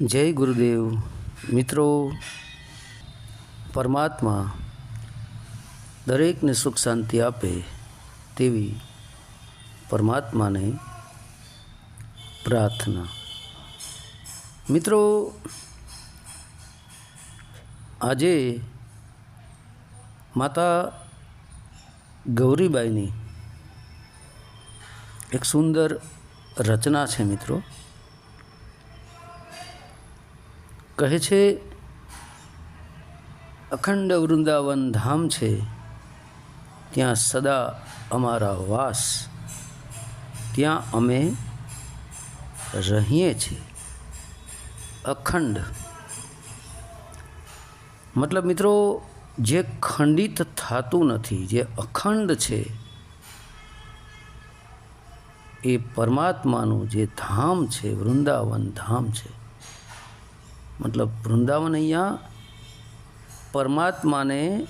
જય ગુરુદેવ. મિત્રો, પરમાત્મા દરેકને સુખ શાંતિ આપે તેવી પરમાત્માને પ્રાર્થના. મિત્રો, આજે માતા ગૌરીબાઈની એક સુંદર રચના છે મિત્રો. કહે છે, અખંડ વૃંદાવન ધામ છે, ત્યાં સદા અમારા વાસ, ત્યાં અમે રહીએ છીએ. અખંડ. મતલબ મિત્રો, જે ખંડિત થતું નથી, જે અખંડ છે, એ પરમાત્માનું જે ધામ છે, વૃંદાવન ધામ છે મતલબ વૃંદાવન અહીંયા પરમાત્માને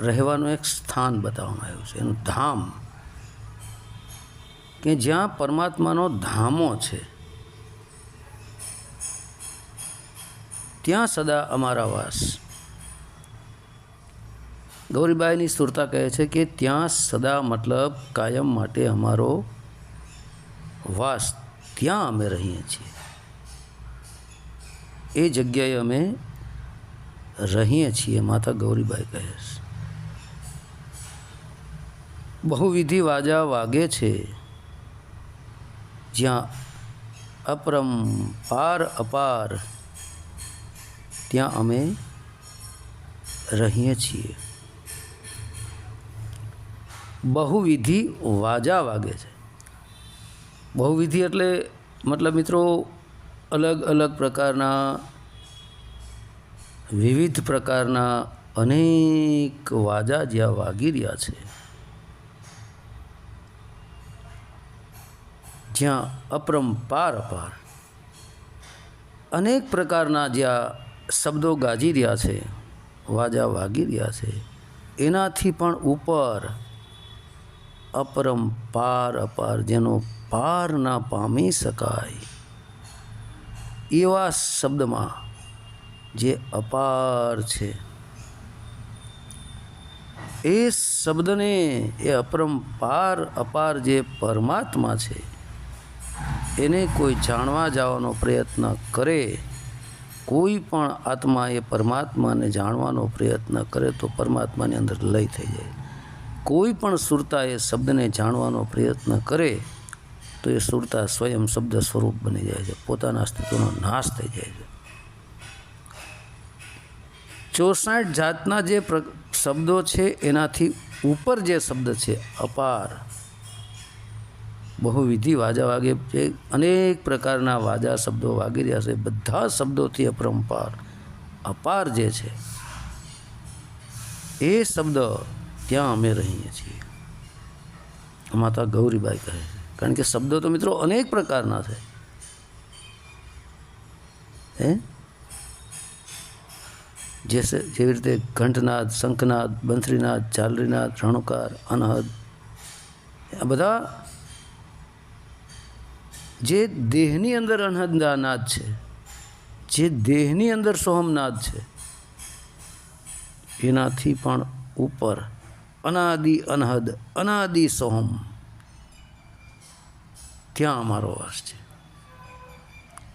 રહેવાનું એક સ્થાન બતાવવામાં આવ્યું છે. એનું ધામ. કે જ્યાં પરમાત્માનો ધામો છે, ત્યાં સદા અમારા વાસ. ગૌરીબાઈની સુરતા કહે છે કે ત્યાં સદા મતલબ કાયમ માટે અમારો વાસ. ત્યાં અમે રહીએ છીએ. એ જગ્યાએ અમે રહીએ છીએ, માતા ગૌરીબાઈ કહે છે. બહુવિધિ વાજા વાગે છે, જ્યાં અપરમ પાર અપાર ત્યાં અમે રહીએ છીએ. બહુવિધિ વાજા વાગે છે. બહુવિધિ એટલે, મતલબ મિત્રો અલગ અલગ પ્રકારના, વિવિધ પ્રકારના અનેક વાજા જ્યાં વાગી રહ્યા છે. જ્યાં અપરંપાર અપાર. અનેક પ્રકારના જ્યાં શબ્દો ગાજી રહ્યા છે, વાજા વાગી રહ્યા છે. એનાથી પણ ઉપર અપરંપાર અપાર, જેનો પાર ના પામી શકાય. એવા શબ્દમાં જે અપાર છે. એ શબ્દને એ અપરંપાર અપાર જે પરમાત્મા છે, એને કોઈ જાણવા જવાનો પ્રયત્ન કરે, કોઈ પણ આત્મા એ પરમાત્માને જાણવાનો પ્રયત્ન કરે તો પરમાત્માની અંદર લય થઈ જાય. કોઈ પણ સુરતા એ શબ્દને જાણવાનો પ્રયત્ન કરે તો એ સુરતા સ્વયં શબ્દ સ્વરૂપ બની જાય છે. પોતાના અસ્તિત્વનો નાશ થઈ જાય છે. ચોસાઠ જાતના જે શબ્દો છે, એનાથી ઉપર જે શબ્દ છે, અપાર. બહુવિધિ વાજા વાગે છે. અનેક પ્રકારના વાજા શબ્દો વાગી રહ્યા છે. બધા શબ્દોથી અપરંપાર. અપાર જે છે, એ શબ્દ ત્યાં અમે રહીએ છીએ. માતા ગૌરીબાઈ કહે છે. કારણ કે શબ્દો તો મિત્રો અનેક પ્રકારના છે. હે? જે જેવી રીતે ઘંટનાદ, શંખનાદ બંસરીનાદ ઝાલરીનાદ રણુકાર, અનહદ, આ બધા જે દેહની અંદર અનહદના નાદ છે, જે દેહની અંદર સોહમનાદ છે, એનાથી પણ ઉપર અનાદિ અનહદ, અનાદિ સોહમ ત્યાં અમારો વાસ છે?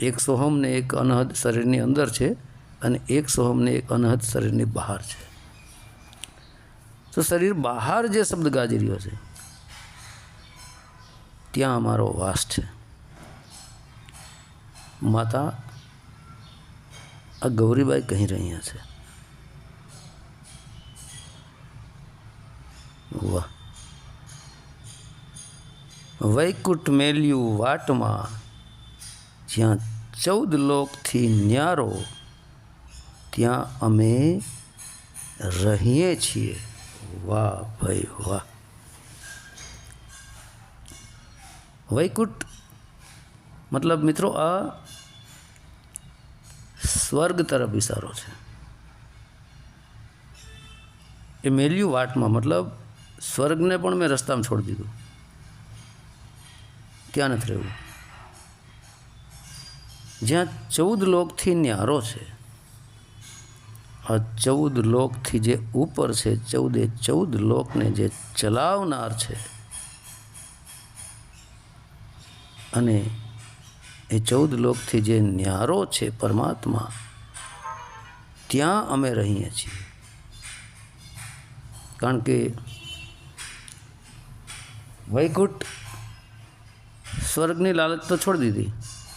એક સોહમને એક અનહદ શરીરની અંદર છે અને એક સોહમને એક અનહદ શરીરની બહાર છે. તો શરીર બહાર જે શબ્દ ગાજી રહ્યો છે, ત્યાં અમારો વાસ છે. માતા આ ગૌરીબાઈ કહી રહ્યા છે. વાહ. વૈકુંઠ મેલ્યું વાટમાં, જ્યાં ચૌદ લોકથી ન્યારો, ત્યાં અમે રહીએ છીએ. વાહ ભાઈ વાહ. વૈકુંઠ, મતલબ મિત્રો આ સ્વર્ગ તરફ ઇશારો છે. એ મેલ્યું વાટમાં, મતલબ સ્વર્ગને પણ મેં રસ્તામાં છોડી દીધું. ત્યાં નથી રહેવું? જ્યાં ચૌદ લોકથી ન્યારો છે, આ ચૌદ લોકથી જે ઉપર છે, ચૌદે ચૌદ લોકને જે ચલાવનાર છે, અને એ ચૌદ લોકથી જે ન્યારો છે પરમાત્મા, ત્યાં અમે રહીએ છીએ. કારણ કે વૈકુંઠ સ્વર્ગની લાલચ તો છોડી દીધી.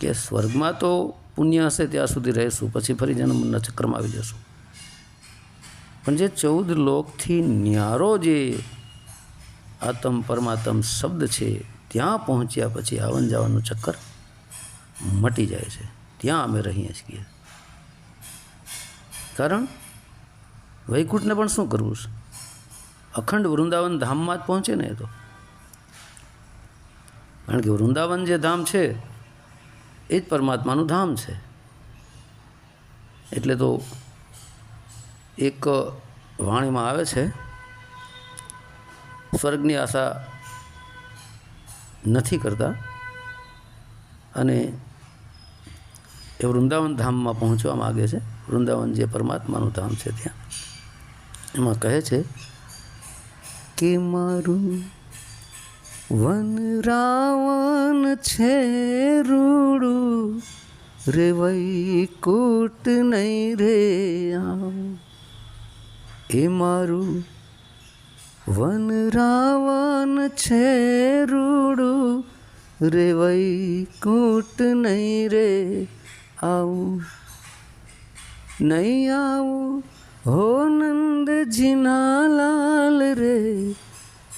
કે સ્વર્ગમાં તો પુણ્ય હશે ત્યાં સુધી રહીશું, પછી ફરી જન્મના ચક્રમાં આવી જશું. પણ જે ચૌદ લોકથી ન્યારો જે આત્મ પરમાત્મ શબ્દ છે, ત્યાં પહોંચ્યા પછી આવન જવાનું ચક્કર મટી જાય છે. ત્યાં અમે રહીએ છીએ. કારણ વૈકુંઠને પણ શું કરવું છે? અખંડ વૃંદાવન ધામમાં જ પહોંચે ને એ તો. કારણ કે વૃંદાવન જે ધામ છે, એ જ પરમાત્માનું ધામ છે. એટલે તો એક વાણીમાં આવે છે, સ્વર્ગની આશા નથી કરતા અને એ વૃંદાવન ધામમાં પહોંચવા માગે છે. વૃંદાવન જે પરમાત્માનું ધામ છે ત્યાં. એમાં કહે છે કે મારું વન રાવણ છે રૂડું, રે વૈકુટ નહીં રે એ મારું વન રાવણ છે રૂડું, રે વૈકુટ નહીં રે આવું. નહીં આવું હો નંદજીના લાલ રે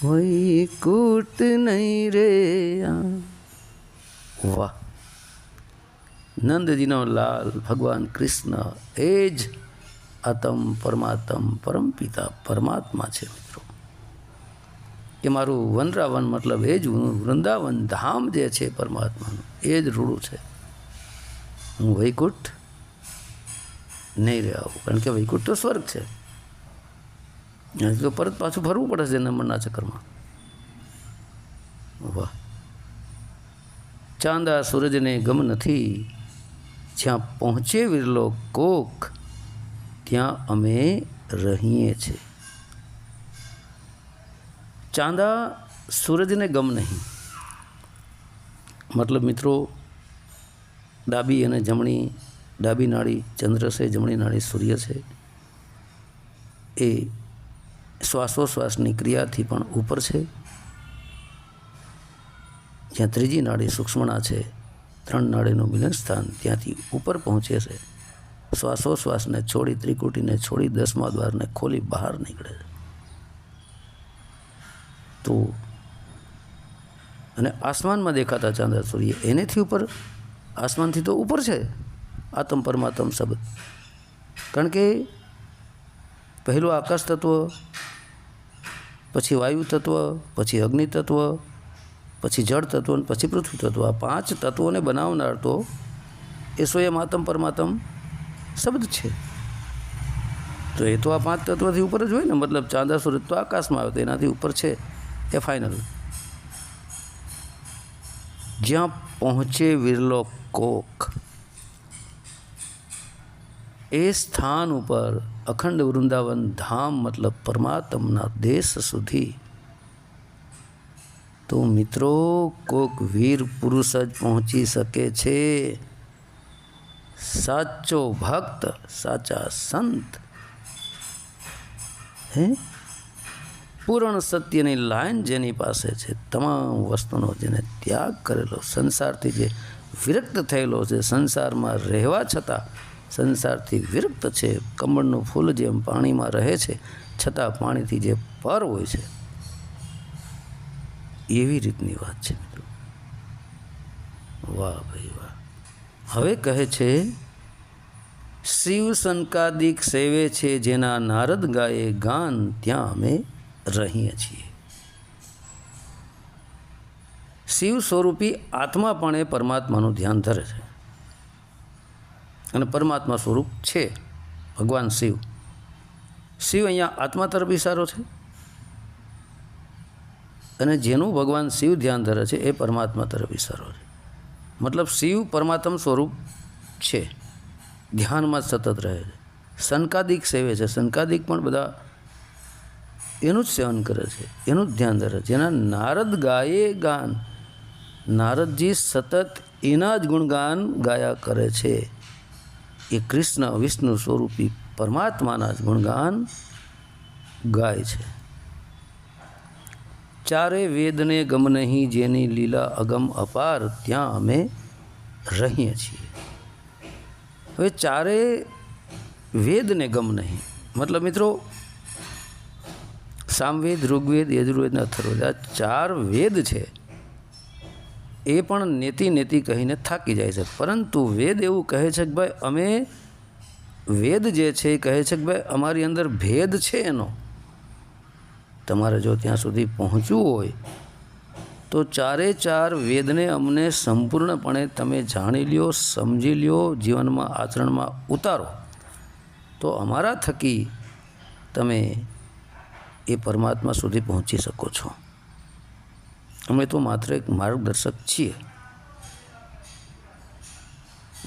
વૈકુટ નહીં રે વાહ. નંદજીનો લાલ ભગવાન કૃષ્ણ એ જ આતમ પરમાત્મ પરમપિતા પરમાત્મા છે મિત્રો. કે મારું વનરાવન મતલબ એ જ વૃંદાવન ધામ જે છે પરમાત્માનું, એ જ રૂડું છે. હું વૈકુંઠ નહીં રહ્યા કારણ કે વૈકુંઠ તો સ્વર્ગ છે. તો પરત પાછું ફરવું પડે છે નંબરના ચક્કરમાં. વાહ. ચાંદા સૂરજને ગમ નથી. જ્યાં પહોંચે વિરલો કોક, ત્યાં અમે રહીએ છીએ. ચાંદા સૂરજને ગમ નહીં. મતલબ મિત્રો, ડાબી અને જમણી, ડાબી નાળી ચંદ્ર છે, જમણી નાળી સૂર્ય છે. એ શ્વાસોશ્વાસની ક્રિયાથી પણ ઉપર છે. જ્યાં ત્રીજી નાડી સૂક્ષ્મણા છે, ત્રણ નાડીનું મિલન સ્થાન ત્યાંથી ઉપર પહોંચે છે. શ્વાસોશ્વાસને છોડી ત્રિકુટીને છોડી દસમા દ્વારને ખોલી બહાર નીકળે છે. તો અને આસમાનમાં દેખાતા ચાંદા સૂર્ય એનેથી ઉપર? આસમાનથી તો ઉપર છે. આતમ પરમાત્મ શબ્દ. કારણ કે પહેલું આકાશ તત્વ, પછી વાયુ તત્વ, પછી અગ્નિ તત્વ, પછી જળ તત્વ અને પછી પૃથ્વી તત્વ. આ પાંચ તત્વોને બનાવનાર તો એ સ્વયં આતમ પરમાત્મ શબ્દ છે. તો એ તો આ પાંચ તત્વથી ઉપર જ હોય ને, મતલબ ચાંદા સૂરજ તો આકાશમાં આવે, તો એનાથી ઉપર છે એ ફાઇનલ જ્યાં પહોંચે વિરલો કોક એ સ્થાન ઉપર અખંડ વૃંદાવન ધામ મતલબ પરમાત્મના દેશ સુધી. તો મિત્રો, કોક વીર પુરુષ જ પહોંચી શકે છે. સાચો ભક્ત, સાચા સંત. હે? પૂર્ણ સત્યની લાઈન જેની પાસે છે, તમામ વસ્તુનો જેને ત્યાગ કરેલો, સંસારથી જે વિરક્ત થયેલો છે, સંસારમાં રહેવા છતાં સંસારથી વિરક્ત છે. કમળનું ફૂલ જેમ પાણીમાં રહે છે, છતાં પાણીથી જે પર હોય છે. એવી રીતની વાત છે મિત્રો. વાહ ભાઈ વાહ. હવે કહે છે શિવ સંકાદિક સેવે છે જેના નારદ ગાયે ગાન ત્યાં અમે રહીએ છીએ. શિવ સ્વરૂપી આત્મા પણ એ પરમાત્માનું ધ્યાન ધરે છે. અને પરમાત્મા સ્વરૂપ છે, ભગવાન શિવ. શિવ અહીંયા આત્મા તરફ ઇશારો છે. અને જેનું ભગવાન શિવ ધ્યાન ધરે છે, એ પરમાત્મા તરફ ઇશારો છે. મતલબ શિવ પરમાત્મા સ્વરૂપ છે. ધ્યાનમાં સતત રહે છે. સંકાદિક સેવે છે. સંકાદિક પણ બધા એનું જ સેવન કરે છે. એનું જ ધ્યાન ધરે છે. જેના નારદ ગાયે ગાન. નારદજી સતત એના જ ગુણગાન ગાયા કરે છે. એ કૃષ્ણ વિષ્ણુ સ્વરૂપી પરમાત્માના જ ગુણગાન ગાય છે. ચારે વેદને ગમ નહીં, જેની લીલા અગમ અપાર, ત્યાં અમે રહીએ છીએ. હવે ચારે વેદને ગમ નહીં. મતલબ મિત્રો, સામવેદ, ઋગ્વેદ, યજુર્વેદ અને આ ચાર વેદ છે. એ પણ નેતિ નેતિ કહીને થાકી જાય છે. પરંતુ વેદ એવું કહે છે કે ભાઈ, અમે વેદ જે છે એ કહે છે કે ભાઈ, અમારી અંદર ભેદ છે એનો. તમારે જો ત્યાં સુધી પહોંચવું હોય, તો ચારે ચાર વેદને અમને સંપૂર્ણપણે તમે જાણી લ્યો, સમજી લ્યો, જીવનમાં આચરણમાં ઉતારો. તો અમારા થકી તમે એ પરમાત્મા સુધી પહોંચી શકો છો. અમે તો માત્ર એક માર્ગદર્શક છીએ.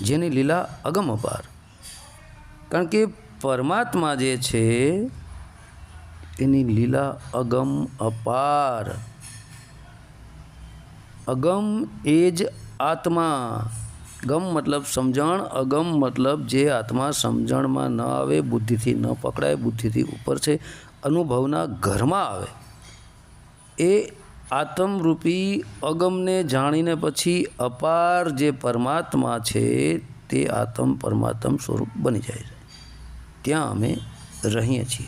જેની લીલા અગમ અપાર. કારણ કે પરમાત્મા જે છે એની લીલા અગમ અપાર. અગમ એ જ આત્મા. ગમ મતલબ સમજણ, અગમ મતલબ જે આત્મા સમજણમાં ન આવે, બુદ્ધિથી ન પકડાય, બુદ્ધિથી ઉપર છે, અનુભવના ઘરમાં આવે. એ આત્મરૂપી અગમને જાણીને પછી અપાર જે પરમાત્મા છે, તે આત્મ પરમાત્મ સ્વરૂપ બની જાય છે. ત્યાં અમે રહીએ છીએ.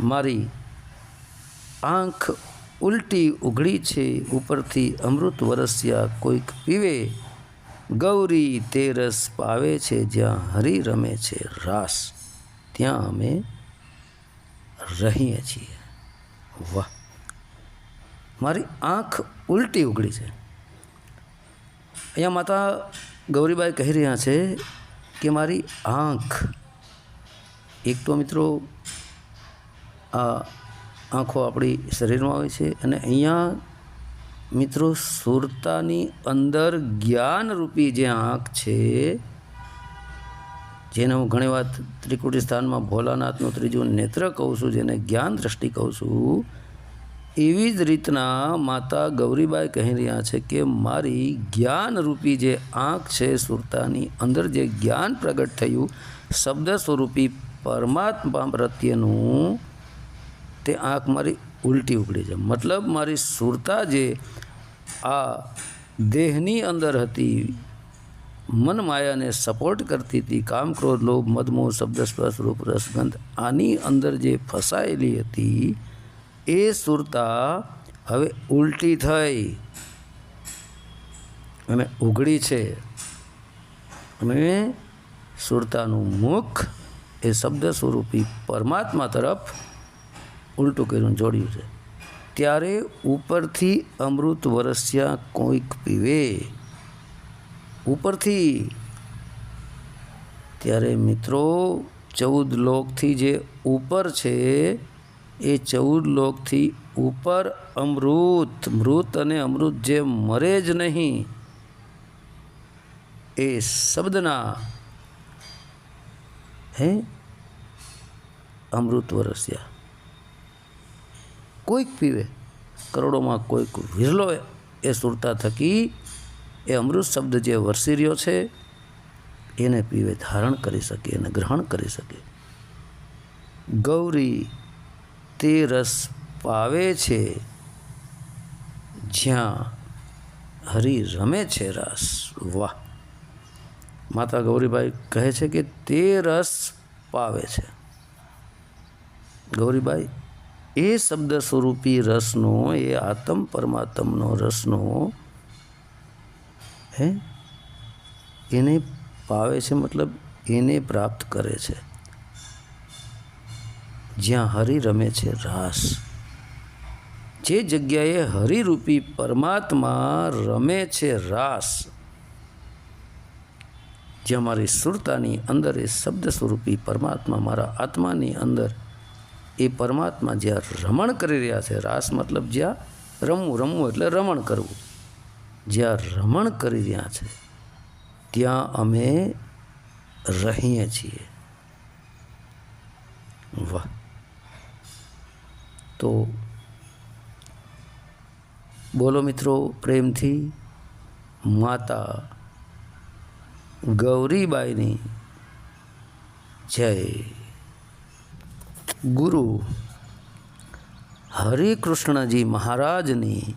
મારી આંખ ઉલટી ઉઘડી છે, ઉપરથી અમૃત વરસ્યા કોઈક પીવે. ગૌરી તે રસ પાવે છે, જ્યાં હરી રમે છે, રાસ. ત્યાં અમે રહીએ છીએ. વાહ. મારી આંખ ઉલટી ઉગડી છે. અહીંયા માતા ગૌરીબાઈ કહી રહ્યા છે કે મારી આંખ, એક તો મિત્રો આ આંખો આપણી શરીરમાં હોય છે અને અહીંયા મિત્રો સુરતાની અંદર જ્ઞાનરૂપી જે આંખ છે જેને હું ઘણી વાર ત્રિકુટી સ્થાનમાં ભોલાનાથનું ત્રીજું નેત્ર કહું છું, જેને જ્ઞાન દ્રષ્ટિ કહું છું, એવી જ રીતના માતા ગૌરીબાઈ કહી રહ્યા છે કે મારી જ્ઞાનરૂપી જે આંખ છે સુરતાની અંદર જે જ્ઞાન પ્રગટ થયું, શબ્દ સ્વરૂપી પરમાત્મા પ્રત્યેનું, તે આંખ મારી ઉલટી ઉગડી છે. મતલબ મારી સુરતા જે આ દેહની અંદર હતી મન માયાને સપોર્ટ કરતી હતી. કામ, ક્રોધ, લોભ, મદમોહ શબ્દ સ્પર્શ રૂપ રસગંધ આની અંદર જે ફસાયેલી હતી, એ સુરતા હવે ઉલટી થઈ અને ઉઘડી છે. અને સુરતાનું મુખ એ શબ્દ સ્વરૂપી પરમાત્મા તરફ ઉલટું કર્યું, જોડ્યું છે. ત્યારે ઉપરથી અમૃત વરસ્યા કોઈક પીવે. ઉપરથી ત્યારે મિત્રો, ચૌદ લોકથી જે ઉપર છે, એ ચૌદ લોકથી ઉપર અમૃત. મૃત અને અમૃત જે મરે જ નહીં, એ શબ્દના હે? અમૃત વરસ્યા. કોઈક પીવે, કરોડોમાં કોઈક વિરલો એ સુરતા થકી એ અમૃત શબ્દ જે વરસી રહ્યો છે, એને પીવે, ધારણ કરી શકે, એને ગ્રહણ કરી શકે. ગૌરી તે રસ પાવે છે, જ્યાં હરિ રમે છે રસ. વાહ! માતા ગૌરીબાઈ કહે છે કે તે રસ પાવે છે. ગૌરીબાઈ, એ શબ્દ સ્વરૂપી રસનો, એ આત્મ પરમાત્મનો રસનો હે? એને પાવે છે મતલબ એને પ્રાપ્ત કરે છે. જ્યાં હરિ રમે છે રાસ. જે જગ્યાએ હરિરૂપી પરમાત્મા રમે છે રાસ, જ્યાં મારી સુરતાની અંદર એ શબ્દ સ્વરૂપી પરમાત્મા મારા આત્માની અંદર એ પરમાત્મા જ્યાં રમણ કરી રહ્યા છે, રાસ મતલબ જ્યાં રમવું રમવું એટલે રમણ કરવું. જ્યાં રમણ કરી રહ્યા છે, ત્યાં અમે રહીએ છીએ. વાહ. તો બોલો મિત્રો, પ્રેમથી માતા ગૌરીબાઈની જય. ગુરુ હરિકૃષ્ણજી મહારાજની